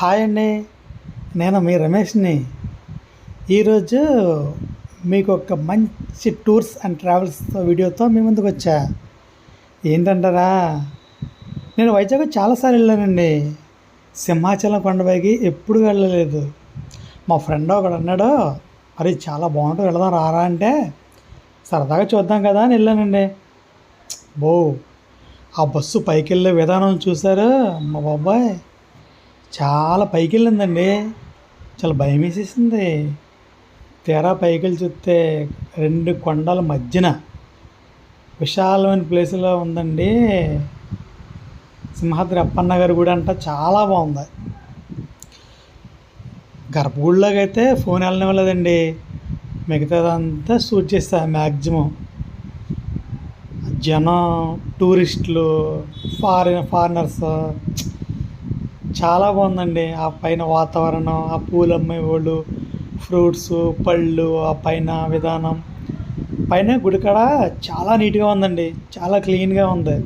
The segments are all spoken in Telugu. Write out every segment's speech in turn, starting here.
హాయ్ అండి. నేను మీ రమేష్ని. ఈరోజు మీకు ఒక మంచి టూర్స్ అండ్ ట్రావెల్స్ వీడియోతో మీ ముందుకు వచ్చా. ఏంటంటారా? నేను వైజాగ్ చాలాసార్లు వెళ్ళానండి. సింహాచలం కొండపైకి ఎప్పుడు వెళ్ళలేదు. మా ఫ్రెండ్ ఒకడు అన్నాడు మరి చాలా బాగుంటుంది వెళదాం రారా అంటే సరదాగా చూద్దాం కదా అని వెళ్ళానండి. బో ఆ బస్సు పైకి వెళ్ళే విధానం చూసారు? మా బాబాయ్. చాలా పైకి వెళ్ళిందండి చాలా భయం వేసేసింది తీరా పైకి వెళ్ళి చూస్తే రెండు కొండల మధ్యన విశాలమైన ప్లేస్లో ఉందండి. సింహాద్రి అప్పన్న గారి గుడి అంట చాలా బాగుంది. గర్భగుడిలోకి అయితే ఫోన్ వెళ్ళనివ్వలేదండి. మిగతాదంతా షూట్ చేస్తా మ్యాక్సిమం జనం టూరిస్టులు ఫారిన్ ఫారినర్స్ చాలా బాగుందండి. ఆ పైన వాతావరణం ఆ పూలు వాళ్ళు ఫ్రూట్స్ పళ్ళు ఆ పైన విధానం. పైన గుడికాడ చాలా నీట్గా ఉందండి. చాలా క్లీన్గా ఉంది.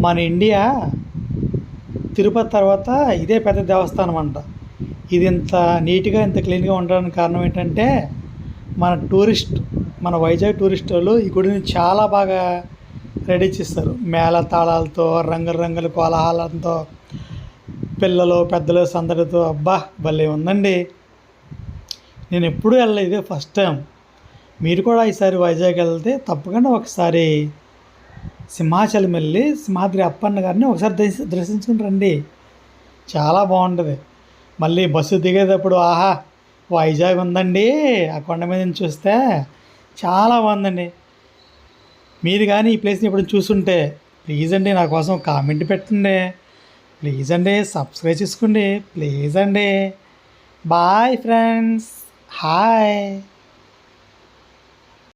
మన ఇండియా తిరుపతి తర్వాత ఇదే పెద్ద దేవస్థానం అంట. ఇది ఇంత నీట్గా ఇంత క్లీన్గా ఉండడానికి కారణం ఏంటంటే మన టూరిస్ట్ మన వైజాగ్ టూరిస్ట్ వాళ్ళు ఈ గుడిని చాలా బాగా రెడీ చేస్తారు మేళ తాళాలతో రంగురంగుల కోలాహలంతో. పిల్లలు పెద్దలు సందడితో అబ్బా భలే ఉందండి. నేను ఎప్పుడూ వెళ్ళలేదు ఇదే ఫస్ట్ టైం మీరు కూడా ఈసారి వైజాగ్ వెళ్తే తప్పకుండా ఒకసారి సింహాచలం వెళ్ళి సింహాద్రి అప్పన్న గారిని ఒకసారి దర్శ దర్శించుకుని రండి. చాలా బాగుంటుంది. మళ్ళీ బస్సు దిగేటప్పుడు ఆహా వైజాగ్ ఉందండి. ఆ కొండ మీద నుంచి చూస్తే చాలా బాగుందండి. మీరు కానీ ఈ ప్లేస్ని ఎప్పుడు చూసుంటే ప్లీజ్ అండి నా కోసం కామెంట్ పెట్టండి. ప్లీజ్ అండి సబ్స్క్రైబ్ చేసుకోండి. ప్లీజ్ అండి బాయ్ ఫ్రెండ్స్. హాయ్.